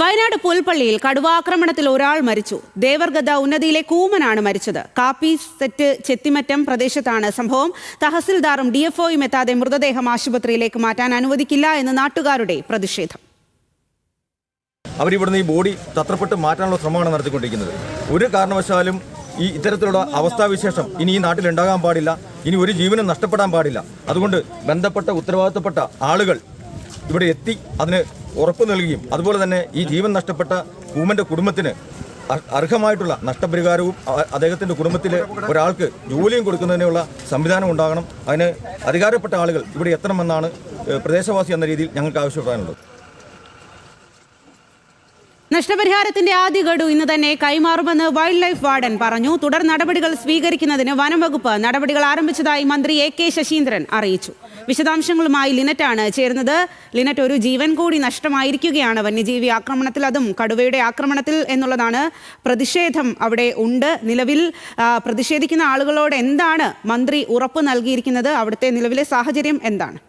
വയനാട് പുൽപ്പള്ളിയിൽ കടുവാക്രമണത്തിൽ ഒരാൾ മരിച്ചു. ദേവർഗത ഉന്നതിയിലെ കൂമനാണ് മരിച്ചത്. കാപ്പി സെറ്റ് ചെത്തിമറ്റം പ്രദേശത്താണ് സംഭവം. തഹസിൽദാറും ഡിഎഫ്ഒയും എത്താതെ മൃതദേഹം ആശുപത്രിയിലേക്ക് മാറ്റാൻ അനുവദിക്കില്ല എന്ന് നാട്ടുകാരുടെ പ്രതിഷേധം. അവരിവിടുന്ന് ഈ ബോഡി തത്രപ്പെട്ട് മാറ്റാനുള്ള ശ്രമമാണ് നടത്തിക്കൊണ്ടിരിക്കുന്നത്. ഒരു കാരണവശാലും ഈ ഇത്തരത്തിലുള്ള അവസ്ഥാവിശേഷം ഇനി ഈ നാട്ടിൽ ഉണ്ടാകാൻ പാടില്ല. ഇനി ഒരു ജീവനും നഷ്ടപ്പെടാൻ പാടില്ല. അതുകൊണ്ട് ബന്ധപ്പെട്ട ഉത്തരവാദിത്തപ്പെട്ട ആളുകൾ ഇവിടെ എത്തി അതിന് ഉറപ്പ് നൽകുകയും അതുപോലെ തന്നെ ഈ ജീവൻ നഷ്ടപ്പെട്ട ഭൂമന്റെ കുടുംബത്തിന് അർഹമായിട്ടുള്ള നഷ്ടപരിഹാരവും അദ്ദേഹത്തിന്റെ കുടുംബത്തിലെ ഒരാൾക്ക് ജോലിയും കൊടുക്കുന്നതിനുള്ള സംവിധാനം ഉണ്ടാകണം. അതിന് അധികാരപ്പെട്ട ആളുകൾ ഇവിടെ എത്തണമെന്നാണ് പ്രദേശവാസി എന്ന രീതിയിൽ ഞങ്ങൾക്ക് ആവശ്യപ്പെടാനുള്ളത്. നഷ്ടപരിഹാരത്തിന്റെ ആദ്യ ഗഡു ഇന്ന് തന്നെ കൈമാറുമെന്ന് വൈൽഡ് ലൈഫ് വാർഡൻ പറഞ്ഞു. തുടർ നടപടികൾ സ്വീകരിക്കുന്നതിന് വനംവകുപ്പ് നടപടികൾ ആരംഭിച്ചതായി മന്ത്രി എ കെ ശശീന്ദ്രൻ അറിയിച്ചു. വിശദാംശങ്ങളുമായി ലിനറ്റാണ് ചേരുന്നത്. ലിനറ്റ് ഒരു ജീവൻ കൂടി നഷ്ടമായിരിക്കുകയാണ്. വന്യജീവി ആക്രമണത്തിൽ അതും കടുവയുടെ ആക്രമണത്തിൽ എന്നുള്ളതാണ് പ്രതിഷേധം അവിടെ ഉണ്ട് നിലവിൽ. പ്രതിഷേധിക്കുന്ന ആളുകളോട് എന്താണ് മന്ത്രി ഉറപ്പ് നൽകിയിരിക്കുന്നത്? അവിടുത്തെ നിലവിലെ സാഹചര്യം എന്താണ്?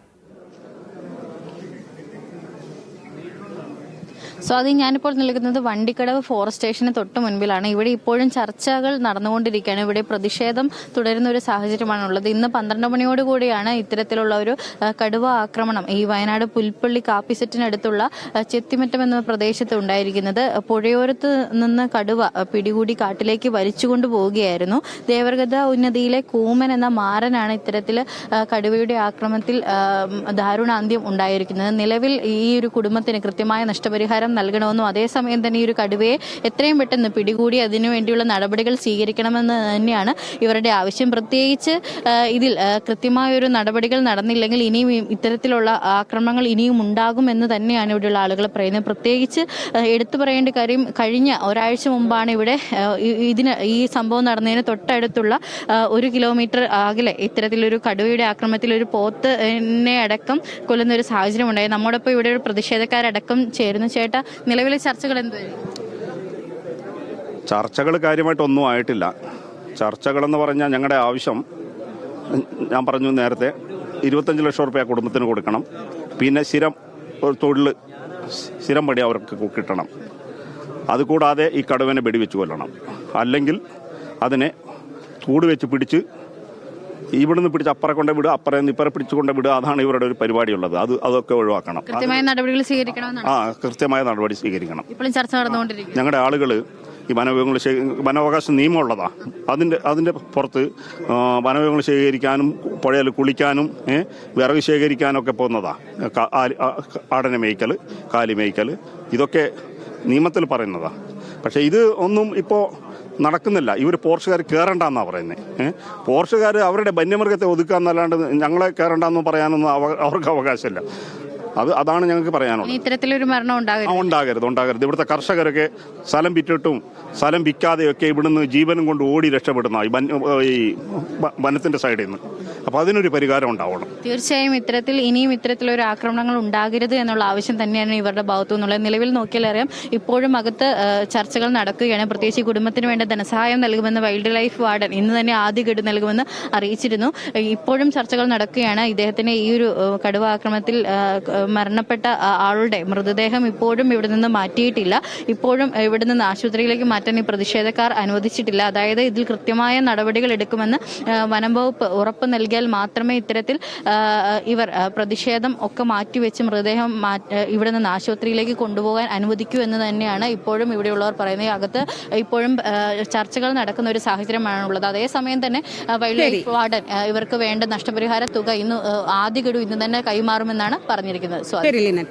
സോ അത് ഞാനിപ്പോൾ നിൽക്കുന്നത് വണ്ടിക്കടവ് ഫോറസ്റ്റ് സ്റ്റേഷന് തൊട്ട് മുൻപിലാണ്. ഇവിടെ ഇപ്പോഴും ചർച്ചകൾ നടന്നുകൊണ്ടിരിക്കുകയാണ്. ഇവിടെ പ്രതിഷേധം തുടരുന്ന ഒരു സാഹചര്യമാണ് ഉള്ളത്. ഇന്ന് പന്ത്രണ്ട് മണിയോട് കൂടിയാണ് ഇത്തരത്തിലുള്ള ഒരു കടുവ ആക്രമണം. ഈ വയനാട് പുൽപ്പള്ളി കാപ്പിസെറ്റിനടുത്തുള്ള ചെത്തിമറ്റം എന്ന പ്രദേശത്ത് ഉണ്ടായിരിക്കുന്നത്. പുഴയോരത്ത് നിന്ന് കടുവ പിടികൂടി കാട്ടിലേക്ക് വലിച്ചുകൊണ്ടു പോവുകയായിരുന്നു. ദേവർഗത ഉന്നതിയിലെ കൂമൻ എന്ന മാരനാണ് ഇത്തരത്തിൽ കടുവയുടെ ആക്രമണത്തിൽ ദാരുണാന്ത്യം ഉണ്ടായിരിക്കുന്നത്. നിലവിൽ ഈ ഒരു കുടുംബത്തിന് കൃത്യമായ നഷ്ടപരിഹാരം നൽകണമെന്നും അതേസമയം തന്നെ ഈ ഒരു കടുവയെ എത്രയും പെട്ടെന്ന് പിടികൂടി അതിനുവേണ്ടിയുള്ള നടപടികൾ സ്വീകരിക്കണമെന്ന് തന്നെയാണ് ഇവരുടെ ആവശ്യം. പ്രത്യേകിച്ച് ഇതിൽ കൃത്യമായൊരു നടപടികൾ നടന്നില്ലെങ്കിൽ ഇനിയും ഇത്തരത്തിലുള്ള ആക്രമണങ്ങൾ ഇനിയും ഉണ്ടാകുമെന്ന് തന്നെയാണ് ഇവിടെയുള്ള ആളുകൾ പറയുന്നത്. പ്രത്യേകിച്ച് എടുത്തു പറയേണ്ട കാര്യം കഴിഞ്ഞ ഒരാഴ്ച മുമ്പാണ് ഇവിടെ ഇതിന് ഈ സംഭവം നടന്നതിന് തൊട്ടടുത്തുള്ള ഒരു കിലോമീറ്റർ അകലെ ഇത്തരത്തിലൊരു കടുവയുടെ ആക്രമണത്തിൽ ഒരു പോത്തിനെ അടക്കം കൊല്ലുന്ന ഒരു സാഹചര്യം ഉണ്ടായി. നമ്മോടൊപ്പം ഇവിടെ ഒരു പ്രതിഷേധക്കാരടക്കം ചേരുന്നു. ചേട്ടാ നിലവിലെ ചർച്ചകൾ എന്തുവരും? ചർച്ചകൾ കാര്യമായിട്ടൊന്നും ആയിട്ടില്ല. ചർച്ചകളെന്ന് പറഞ്ഞാൽ ഞങ്ങളുടെ ആവശ്യം ഞാൻ പറഞ്ഞു നേരത്തെ ഇരുപത്തഞ്ച് ലക്ഷം റുപ്യ കുടുംബത്തിന് കൊടുക്കണം. പിന്നെ സ്ഥിരം തൊഴിൽ സ്ഥിരം പടി അവർക്ക് കിട്ടണം. അതുകൂടാതെ ഈ കടുവനെ വെടിവെച്ച് കൊല്ലണം. അല്ലെങ്കിൽ അതിനെ കൂട് വെച്ച് പിടിച്ച് ഇവിടുന്ന് പിടിച്ച് അപ്പറെ കൊണ്ട് വിടുക അപ്പറെ നിന്ന് ഇപ്പറെ പിടിച്ചു കൊണ്ട് വിടുക അതാണ് ഇവരുടെ ഒരു പരിപാടി ഉള്ളത് അത് അതൊക്കെ ഒഴിവാക്കണം. കൃത്യമായ നടപടികൾ സ്വീകരിക്കണമെന്നാണ്. ആ കൃത്യമായ നടപടി സ്വീകരിക്കണം. ഇപ്പോഴും ചർച്ച ഞങ്ങളുടെ ആളുകൾ ഈ വനവിഭവങ്ങൾ വനാവകാശ നിയമമുള്ളതാ. അതിന്റെ അതിന്റെ പുറത്ത് വനവിഭവങ്ങൾ ശേഖരിക്കാനും പുഴയിൽ കുളിക്കാനും വിറക് ശേഖരിക്കാനൊക്കെ പോകുന്നതാ. ആടനെ മേയ്ക്കൽ കാലി മേയ്ക്കൽ ഇതൊക്കെ നിയമത്തിൽ പറയുന്നതാ. പക്ഷെ ഇത് ഒന്നും ഇപ്പോൾ നടക്കുന്നില്ല. ഇവർ പോർച്ചുകാർ കയറണ്ടെന്നാണ് പറയുന്നത് പോർച്ചുകാർ അവരുടെ വന്യമൃഗത്തെ ഒതുക്കുക എന്നല്ലാണ്ട് ഞങ്ങളെ കയറണ്ടെന്ന് പറയാനൊന്നും അവർക്ക് അവകാശമില്ല. അത് അതാണ് ഞങ്ങൾക്ക് പറയാനുള്ളത്. ഇത്തരത്തിലൊരു മരണം ഉണ്ടാകരുത്. ഉണ്ടാകരുത് ഉണ്ടാകരുത്. ഇവിടുത്തെ കർഷകരൊക്കെ സ്ഥലം വിറ്റിട്ടും സ്ഥലം വിൽക്കാതെയൊക്കെ ഇവിടുന്ന് ജീവനും കൊണ്ട് ഓടി രക്ഷപ്പെടുന്ന ഈ വനത്തിന്റെ സൈഡിൽ നിന്ന്. അപ്പൊ അതിനൊരു പരിഹാരം ഉണ്ടാവണം. തീർച്ചയായും ഇത്തരത്തിൽ ഇനിയും ഇത്തരത്തിലൊരു ആക്രമണങ്ങൾ ഉണ്ടാകരുത് എന്നുള്ള ആവശ്യം തന്നെയാണ് ഇവരുടെ ഭാഗത്തു നിന്നുള്ളത് നിലവിൽ നോക്കിയാൽ അറിയാം. ഇപ്പോഴും അകത്ത് ചർച്ചകൾ നടക്കുകയാണ്. പ്രത്യേകിച്ച് കുടുംബത്തിന് വേണ്ട ധനസഹായം നൽകുമെന്ന് വൈൽഡ് ലൈഫ് വാർഡൻ ഇന്ന് തന്നെ ആദ്യ ഗഡു നൽകുമെന്ന് അറിയിച്ചിരുന്നു. ഇപ്പോഴും ചർച്ചകൾ നടക്കുകയാണ്. ഇദ്ദേഹത്തിന് ഈ ഒരു കടുവ ആക്രമണത്തിൽ മരണപ്പെട്ട ആളുടെ മൃതദേഹം ഇപ്പോഴും ഇവിടെ നിന്ന് മാറ്റിയിട്ടില്ല. ഇപ്പോഴും ഇവിടെ നിന്ന് ആശുപത്രിയിലേക്ക് മാറ്റാൻ ഈ പ്രതിഷേധക്കാർ അനുവദിച്ചിട്ടില്ല. അതായത് ഇതിൽ കൃത്യമായ നടപടികൾ എടുക്കുമെന്ന് വനം വകുപ്പ് ഉറപ്പ് നൽകിയാൽ മാത്രമേ ഇത്തരത്തിൽ ഇവർ പ്രതിഷേധം ഒക്കെ മാറ്റിവെച്ച് മൃതദേഹം ഇവിടെ നിന്ന് ആശുപത്രിയിലേക്ക് കൊണ്ടുപോകാൻ അനുവദിക്കൂ എന്ന് തന്നെയാണ് ഇപ്പോഴും ഇവിടെയുള്ളവർ പറയുന്നത്. അകത്ത് ഇപ്പോഴും ചർച്ചകൾ നടക്കുന്ന ഒരു സാഹചര്യമാണുള്ളത്. അതേസമയം തന്നെ വൈൽഡ് ലൈഫ് വാർഡൻ ഇവർക്ക് വേണ്ട നഷ്ടപരിഹാര തുക ഇന്ന് ആദ്യ ഗഡു ഇന്ന് തന്നെ കൈമാറുമെന്നാണ് പറഞ്ഞിരിക്കുന്നത്. Perilinat.